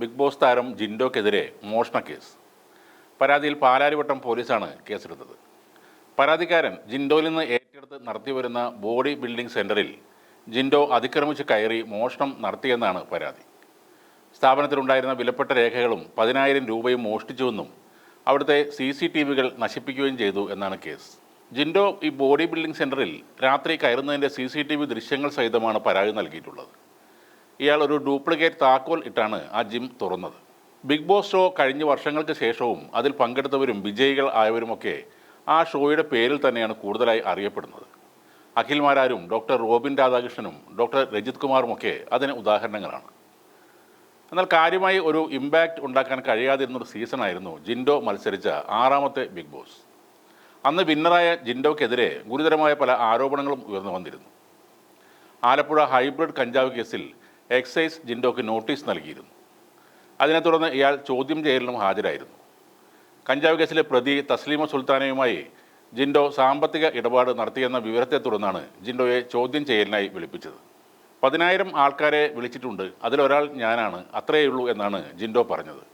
Big boss താരം ജിൻഡോക്കെതിരെ മോഷണ case. പരാതിയിൽ പാലാരിവട്ടം പോലീസാണ് കേസെടുത്തത്. പരാതിക്കാരൻ ജിൻഡോയിൽ നിന്ന് ഏറ്റെടുത്ത് നടത്തിവരുന്ന ബോഡി ബിൽഡിംഗ് സെന്ററിൽ ജിൻഡോ അതിക്രമിച്ച് കയറി മോഷണം നടത്തിയെന്നാണ് പരാതി. സ്ഥാപനത്തിലുണ്ടായിരുന്ന വിലപ്പെട്ട രേഖകളും പതിനായിരം രൂപയും മോഷ്ടിച്ചുവെന്നും അവിടുത്തെ സി സി ടി വികൾ നശിപ്പിക്കുകയും ചെയ്തു എന്നാണ് കേസ്. ജിൻഡോ ഈ ബോഡി ബിൽഡിംഗ് സെന്ററിൽ രാത്രി കയറുന്നതിന്റെ സി സി ടി വി ദൃശ്യങ്ങൾ സഹിതമാണ് പരാതി നൽകിയിട്ടുള്ളത്. ഇയാൾ ഒരു ഡ്യൂപ്ലിക്കേറ്റ് താക്കോൽ ഇട്ടാണ് ആ ജിം തുറന്നത്. ബിഗ് ബോസ് ഷോ കഴിഞ്ഞ വർഷങ്ങൾക്ക് ശേഷവും അതിൽ പങ്കെടുത്തവരും വിജയികൾ ആയവരുമൊക്കെ ആ ഷോയുടെ പേരിൽ തന്നെയാണ് കൂടുതലായി അറിയപ്പെടുന്നത്. അഖിൽമാരാരും ഡോക്ടർ റോബിൻ രാധാകൃഷ്ണനും ഡോക്ടർ രജിത് കുമാറുമൊക്കെ അതിന് ഉദാഹരണങ്ങളാണ്. എന്നാൽ കാര്യമായി ഒരു ഇമ്പാക്റ്റ് ഉണ്ടാക്കാൻ കഴിയാതിരുന്നൊരു സീസണായിരുന്നു ജിൻഡോ മത്സരിച്ച ആറാമത്തെ ബിഗ് ബോസ്. അന്ന് വിന്നറായ ജിൻഡോക്കെതിരെ ഗുരുതരമായ പല ആരോപണങ്ങളും ഉയർന്നു വന്നിരുന്നു. ആലപ്പുഴ ഹൈബ്രിഡ് കഞ്ചാവ് കേസിൽ എക്സൈസ് ജിൻഡോക്ക് നോട്ടീസ് നൽകിയിരുന്നു. അതിനെ തുടർന്ന് ഇയാൾ ചോദ്യം ചെയ്യലിനും ഹാജരായിരുന്നു. കഞ്ചാവ് കേസിലെ പ്രതി തസ്ലീമ സുൽത്താനയുമായി ജിൻഡോ സാമ്പത്തിക ഇടപാട് നടത്തിയെന്ന വിവരത്തെ തുടർന്നാണ് ജിൻഡോയെ ചോദ്യം ചെയ്യലിനായി വിളിപ്പിച്ചത്. പതിനായിരം ആൾക്കാരെ വിളിച്ചിട്ടുണ്ട്. അതിലൊരാൾ ഞാനാണ്. അത്രയേ ഉള്ളൂ എന്നാണ് ജിൻഡോ പറഞ്ഞത്.